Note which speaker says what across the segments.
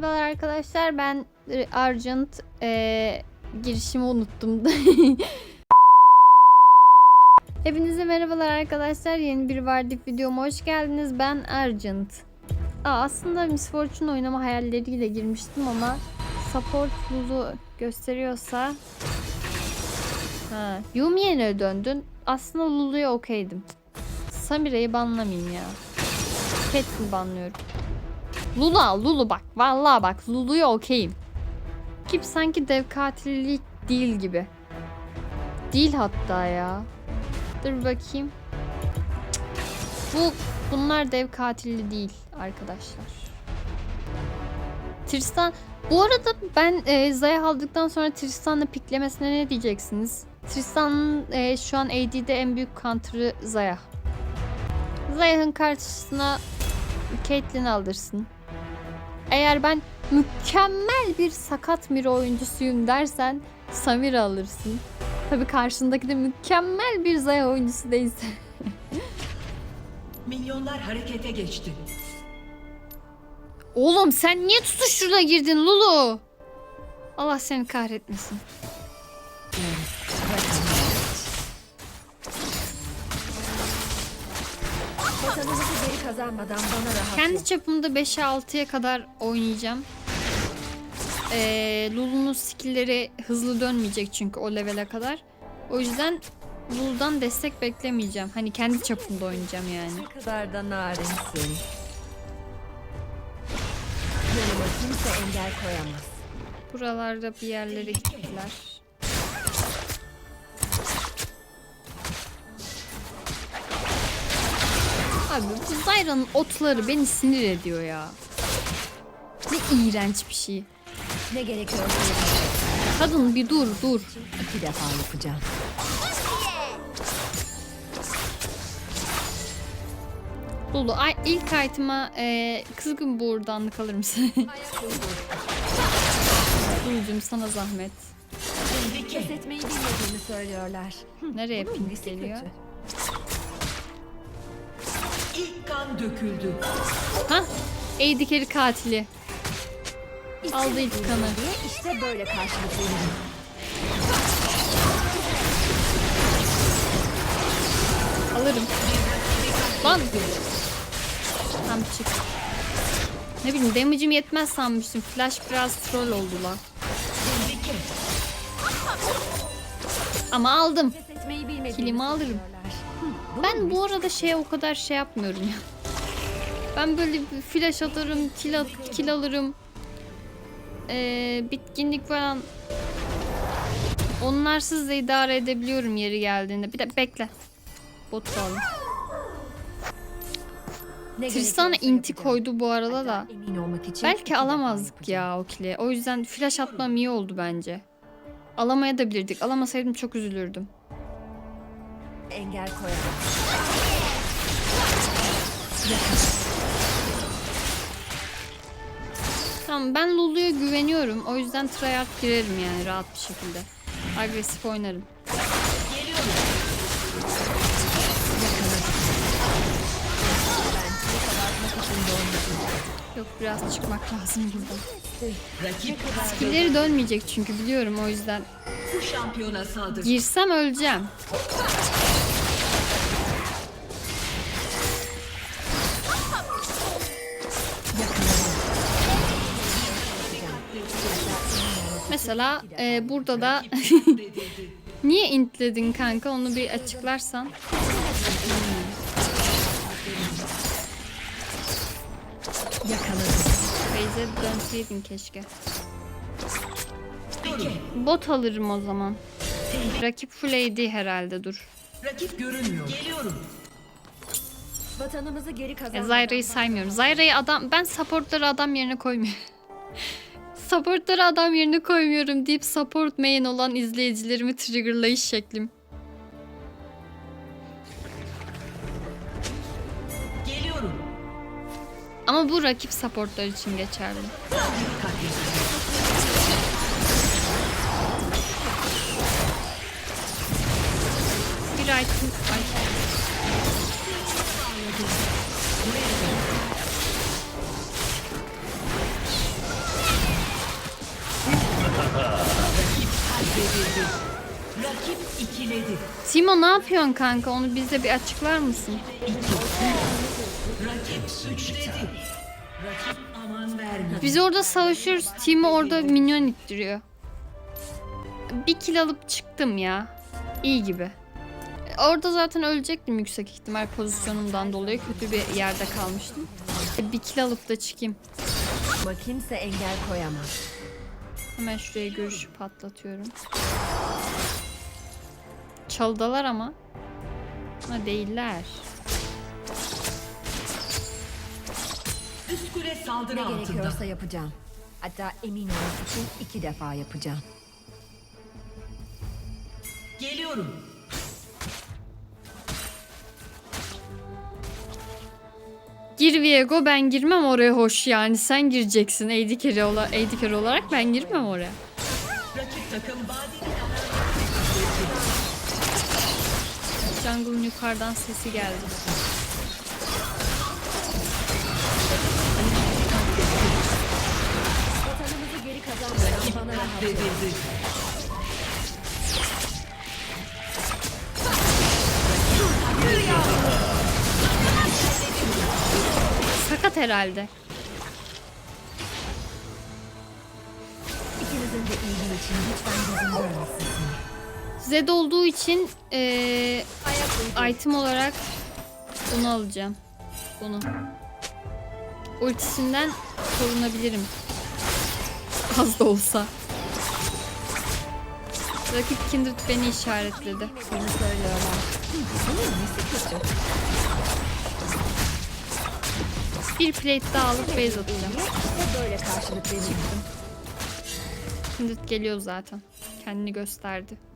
Speaker 1: merhabalar arkadaşlar. Ben Argent e, girişimi unuttum. Hepinize merhabalar arkadaşlar. Yeni bir Vardik videoma hoş geldiniz. Ben Argent. Aa, aslında Miss Fortune oynama hayalleriyle girmiştim ama support Lulu gösteriyorsa Ha, Yumi'ye ne döndün? Aslında Lulu'ya okeydim. Samire'yi banlamayayım ya. Catelyn banlıyorum. Lula, Lulu bak. Vallahi bak. Lulu'ya okeyim. Gibi sanki dev katillik değil gibi. Değil hatta ya. Dur bakayım. Bu bunlar dev katilli değil arkadaşlar. Tristan bu arada ben e, Zaya aldıktan sonra Tristan'la piklemesine ne diyeceksiniz? Tristan'ın e, şu an AD'de en büyük counter'ı Zaya. Zaya'nın karşısına Caitlyn alırsın. Eğer ben mükemmel bir sakat Mira oyuncusuyum dersen Samira alırsın. Tabii karşındaki de mükemmel bir Zaya oyuncusu değilse.
Speaker 2: Milyonlar harekete geçti.
Speaker 1: Oğlum sen niye tutuşturuna girdin Lulu? Allah seni kahretmesin.
Speaker 3: Vatanımızı geri kazanmadan bana rahat
Speaker 1: Kendi çapımda 5'e 6'ya kadar oynayacağım. Ee, Lulu'nun skillleri hızlı dönmeyecek çünkü o levele kadar. O yüzden Lulu'dan destek beklemeyeceğim. Hani kendi çapımda oynayacağım yani.
Speaker 3: Ne kadar da narinsin. Yanıma kimse engel koyamaz.
Speaker 1: Buralarda bir yerlere gittiler. Abi bu Zyra'nın otları beni sinir ediyor ya. Ne iğrenç bir şey.
Speaker 3: Ne yapacağım.
Speaker 1: Kadın bir dur dur.
Speaker 3: İki defa yapacağım.
Speaker 1: Lulu ay, ilk item'a e, kızgın buğurdanlık alır mısın? Lulu'cum sana zahmet.
Speaker 3: Pes etmeyi bilmediğini söylüyorlar.
Speaker 1: Nereye pink geliyor?
Speaker 3: kötü?
Speaker 2: İlk kan döküldü.
Speaker 1: Hah? Eğdi keri katili. Aldı ilk kanı.
Speaker 3: diye işte böyle karşılık veririm.
Speaker 1: Alırım. Lan. Tam çık. Ne bileyim damage'im yetmez sanmıştım. Flash biraz troll oldu lan. Ama aldım. Kilimi alırım. Ben bu arada şeye o kadar şey yapmıyorum ya. Ben böyle bir flash atarım, kill, at, kill alırım. Ee, bitkinlik falan. Onlarsız da idare edebiliyorum yeri geldiğinde. Bir de bekle. Bot alayım.
Speaker 3: ne
Speaker 1: Tristan'a inti koydu bu arada da. Belki alamazdık ya o kili. O yüzden flash atmam iyi oldu bence. Alamaya da bilirdik. Alamasaydım çok üzülürdüm.
Speaker 3: Engel koyamaz.
Speaker 1: Tamam ben Lulu'ya güveniyorum. O yüzden tryhard girerim yani rahat bir şekilde. Agresif oynarım. Yok biraz çıkmak lazım buradan.
Speaker 2: Rakip
Speaker 1: Skill'leri dönmeyecek çünkü biliyorum o yüzden.
Speaker 2: bu şampiyona sadık.
Speaker 1: Girsem öleceğim. Mesela e, burada da niye intledin kanka onu bir açıklarsan.
Speaker 3: Yakaladım.
Speaker 1: Beyze dönseydin keşke. Bot alırım o zaman. Rakip full AD herhalde dur.
Speaker 2: Rakip görünmüyor. Geliyorum.
Speaker 3: Vatanımızı geri kazanmadan
Speaker 1: Zyra'yı saymıyorum. Zyra'yı adam ben supportları adam yerine koymuyorum. supportları adam yerine koymuyorum deyip support main olan izleyicilerimi triggerlayış şeklim.
Speaker 2: Geliyorum.
Speaker 1: Ama bu rakip supportlar için geçerli. Bir item... Ay. Timo ne yapıyorsun kanka? Onu bize bir açıklar mısın? Biz orada savaşıyoruz. Timo orada minyon ittiriyor. Bir kill alıp çıktım ya. İyi gibi. Orada zaten ölecektim yüksek ihtimal pozisyonumdan dolayı. Kötü bir yerde kalmıştım. Bir kill alıp da çıkayım.
Speaker 3: Ama kimse engel koyamaz.
Speaker 1: Hemen şuraya görüşü patlatıyorum. Çaldalar ama. Ha değiller.
Speaker 2: Üst kule saldırı
Speaker 3: Ne
Speaker 2: altında.
Speaker 3: gerekiyorsa yapacağım. Hatta emin olmak için iki defa yapacağım.
Speaker 2: Geliyorum.
Speaker 1: Gir Viego ben girmem oraya hoş yani. Sen gireceksin AD carry, ola AD carry olarak ben girmem oraya.
Speaker 2: Rakip takım badili
Speaker 1: Jungle'ın yukarıdan sesi geldi.
Speaker 3: Vatanımızı geri
Speaker 2: katledildi.
Speaker 1: Sakat herhalde.
Speaker 3: İkinizin de iyiliği için lütfen gözüm görmesin seni.
Speaker 1: Zed olduğu için eee, item olarak bunu alacağım. Bunu. Ultisinden korunabilirim. Az da olsa. Rakip Kindred beni işaretledi.
Speaker 3: Seni söylüyorlar.
Speaker 1: Bir plate daha alıp base atacağım.
Speaker 3: Böyle karşılık.
Speaker 1: Kindred geliyor zaten. Kendini gösterdi.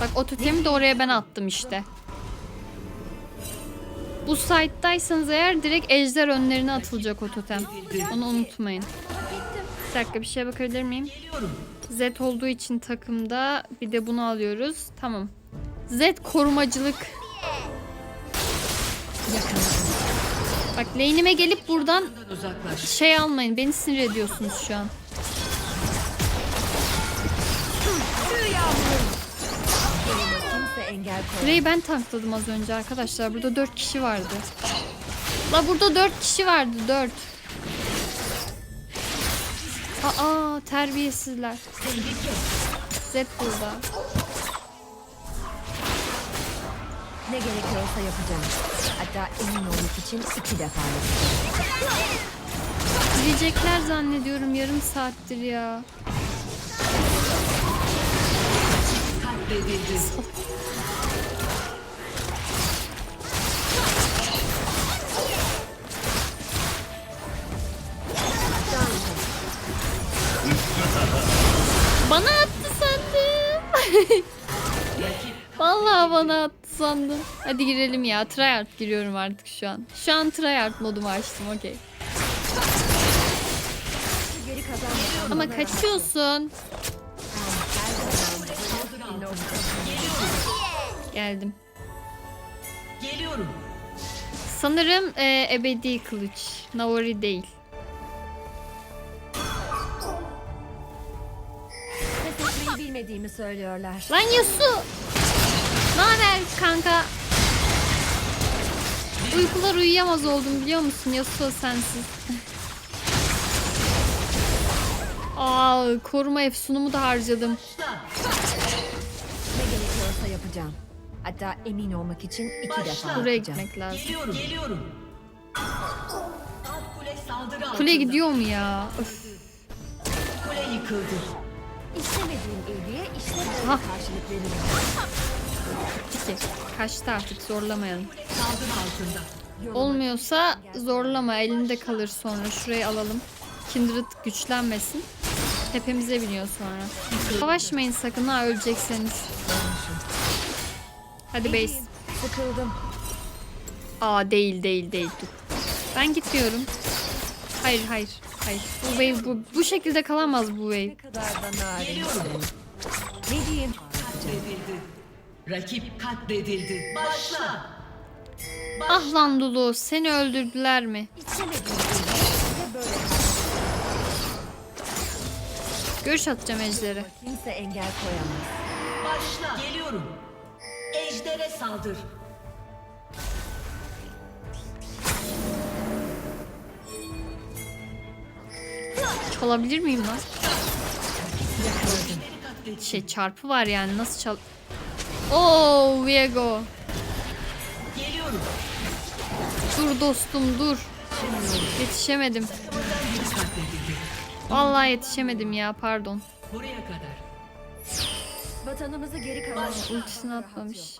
Speaker 1: Bak o totemi de oraya ben attım işte. Bu site'daysanız eğer direkt ejder önlerine atılacak o totem. Onu unutmayın. Bir dakika bir şeye bakabilir miyim? Z olduğu için takımda bir de bunu alıyoruz. Tamam. Z korumacılık. Bak lane'ime gelip buradan şey almayın. Beni sinir ediyorsunuz şu an.
Speaker 3: Engel.
Speaker 1: Burayı ben tankladım az önce arkadaşlar. Burada 4 kişi vardı. La burada 4 kişi vardı 4. Aa terbiyesizler. Z burada.
Speaker 3: Ne gerekiyorsa yapacağım. Hatta emin olmak için iki defa.
Speaker 1: Gidecekler zannediyorum yarım saattir ya.
Speaker 2: Katledildi.
Speaker 1: Vallahi bana attı sandım. Hadi girelim ya. Tryhard giriyorum artık şu an. Şu an tryhard modumu açtım okey. Ama kaçıyorsun. Geldim.
Speaker 2: Geliyorum.
Speaker 1: Sanırım e, ebedi kılıç. Naori değil.
Speaker 3: Bilmediğimi söylüyorlar.
Speaker 1: Lan Yasu! Ne haber kanka? Uykular uyuyamaz oldum biliyor musun Yasuo sensiz. Aa, koruma efsunumu da harcadım.
Speaker 3: Ne gerekiyorsa yapacağım. Hatta emin olmak için iki defa
Speaker 2: Başla.
Speaker 1: Buraya
Speaker 3: yapacağım.
Speaker 1: gitmek lazım.
Speaker 2: Geliyorum. Geliyorum. Alt kule saldırı altında.
Speaker 1: Kule gidiyor mu ya? Öf.
Speaker 2: Kule yıkıldı.
Speaker 3: İstemediğim ilgiye işte böyle
Speaker 1: Ha.
Speaker 3: karşılık veririm.
Speaker 1: Peki. Kaçtı artık zorlamayalım.
Speaker 2: Saldırı altında.
Speaker 1: Olmuyorsa zorlama elinde kalır sonra. Şurayı alalım. Kindred güçlenmesin. Tepemize biniyor sonra. Savaşmayın sakın ha ölecekseniz. Hadi base.
Speaker 3: Sıkıldım.
Speaker 1: Aa değil değil değil dur. Ben gitmiyorum. Hayır hayır hayır. Bu wave bu, bu şekilde kalamaz bu wave.
Speaker 3: Ne kadar da narin.
Speaker 2: Geliyorum.
Speaker 3: Ne diyeyim?
Speaker 2: Katledildi. Rakip katledildi. Başla.
Speaker 1: Ah lan Lulu seni öldürdüler mi?
Speaker 3: Böyle
Speaker 1: Görüş atacağım ejderi.
Speaker 3: Kimse engel koyamaz.
Speaker 2: Başla. Geliyorum. Ejder'e saldır.
Speaker 1: Çalabilir miyim lan? Şey çarpı var yani nasıl çal... Oo Viego.
Speaker 2: Geliyorum.
Speaker 1: Dur dostum dur. Yetişemedim. Vallahi yetişemedim ya pardon.
Speaker 2: Buraya kadar.
Speaker 3: Vatanımızı geri kalan
Speaker 1: Ultisini atmamış.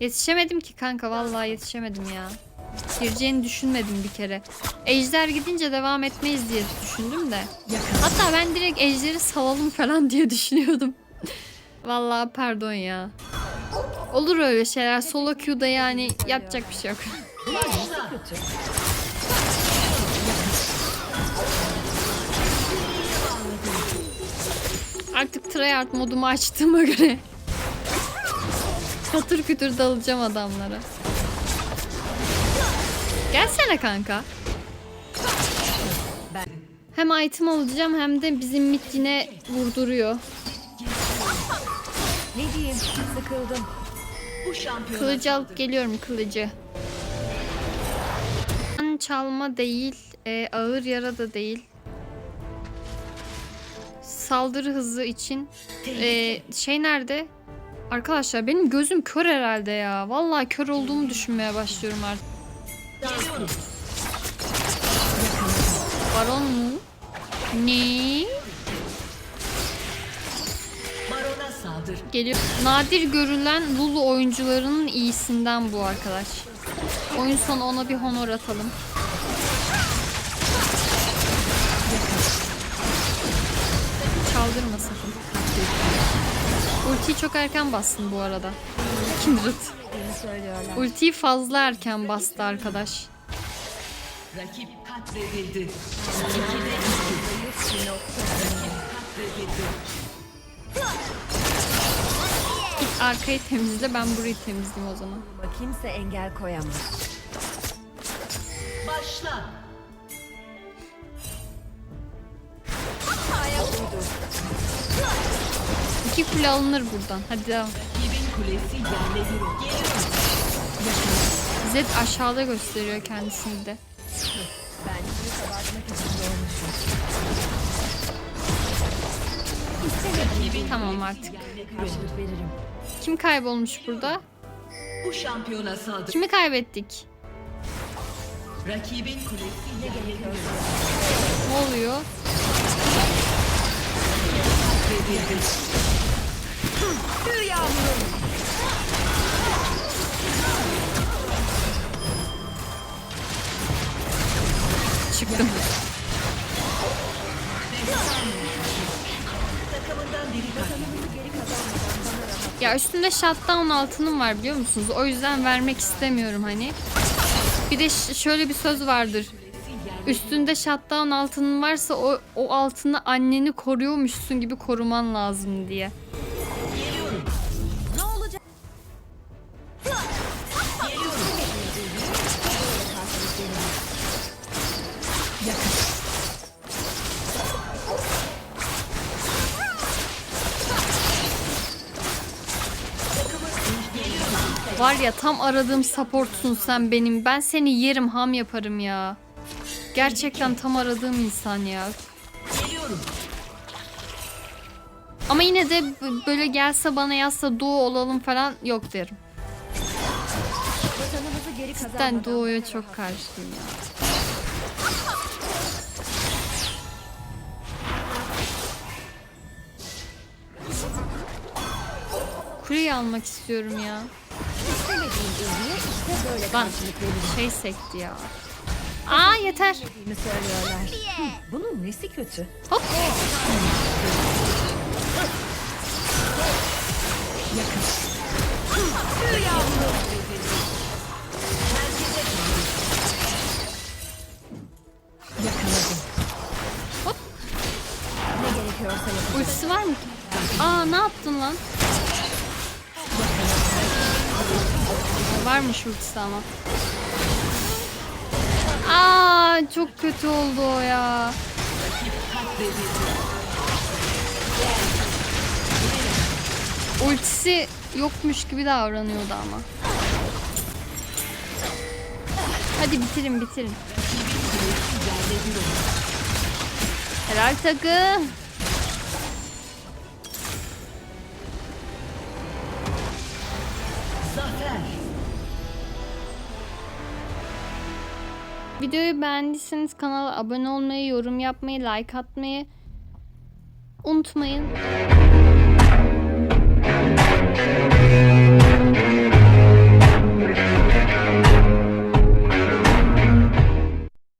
Speaker 1: Yetişemedim ki kanka vallahi yetişemedim ya. Gireceğini düşünmedim bir kere. Ejder gidince devam etmeyiz diye düşündüm de. Hatta ben direkt ejderi salalım falan diye düşünüyordum. vallahi pardon ya. Olur öyle şeyler. Solo queue'da yani yapacak bir şey yok. Artık tryhard modumu açtığıma göre katır kütür dalacağım adamlara. Gelsene kanka. Hem item alacağım hem de bizim mid yine vurduruyor.
Speaker 3: Ne diyeyim? Sıkıldım.
Speaker 2: Bu şampiyona
Speaker 1: Kılıcı alıp geliyorum kılıcı. Kan Çalma değil, e, ağır yara da değil. Saldırı hızı için e, şey nerede? Arkadaşlar benim gözüm kör herhalde ya. Vallahi kör olduğumu düşünmeye başlıyorum artık. Baron mu? Ne?
Speaker 2: Barona saldır.
Speaker 1: Geliyor. Nadir görülen Lulu oyuncularının iyisinden bu arkadaş. Oyun sonu ona bir honor atalım. Çaldırma sakın. Ultiyi çok erken bastın bu arada. Kindred.
Speaker 3: Söylüyorlar.
Speaker 1: Ultiyi fazla erken bastı arkadaş.
Speaker 2: Rakip katledildi. İkide iki. Katledildi.
Speaker 1: Git arkayı temizle ben burayı temizleyeyim o zaman.
Speaker 3: Ama kimse engel koyamaz.
Speaker 2: Başla.
Speaker 1: İki kule alınır buradan. Hadi devam.
Speaker 2: Kulesi yerle bir oldu. Geliyorum.
Speaker 1: Zed aşağıda gösteriyor kendisini de.
Speaker 3: Ben bunu kabartmak için doğmuşum.
Speaker 2: Rakibin
Speaker 1: Tamam artık.
Speaker 2: yerle bir oldu.
Speaker 3: Karşılık veririm.
Speaker 1: Kim kaybolmuş burada?
Speaker 2: Bu şampiyona saldır.
Speaker 1: Kimi kaybettik?
Speaker 2: Rakibin kulesi yerle bir oldu.
Speaker 1: Ne oluyor?
Speaker 2: Katledildi.
Speaker 3: Tüy
Speaker 1: Çıktım. Ya üstünde shutdown altınım var biliyor musunuz? O yüzden vermek istemiyorum hani. Bir de şöyle bir söz vardır. Üstünde shutdown altının varsa o, o altını anneni koruyormuşsun gibi koruman lazım diye. Var ya tam aradığım supportsun sen benim. Ben seni yerim ham yaparım ya. Gerçekten tam aradığım insan ya.
Speaker 2: Geliyorum.
Speaker 1: Ama yine de böyle gelse bana yazsa duo olalım falan yok derim. Cidden duoya çok karşıyım ya. Kuleyi almak istiyorum ya.
Speaker 3: İstemediğim ürünü işte böyle
Speaker 1: Lan
Speaker 3: karşılık veririm.
Speaker 1: şey sekti ya. Aa yeter.
Speaker 3: Dediğimi söylüyorlar. Bunun nesi kötü?
Speaker 1: Hop.
Speaker 3: Yağmuru. Yakaladım.
Speaker 1: Hop.
Speaker 3: Ne gerekiyorsa yapacağım.
Speaker 1: Ultisi var mı? Aa ne yaptın lan? Varmış ultisi ama. Aa çok kötü oldu o ya. Ultisi yokmuş gibi davranıyordu ama. Hadi bitirin bitirin. Helal takı. Videoyu beğendiyseniz kanala abone olmayı, yorum yapmayı, like atmayı unutmayın.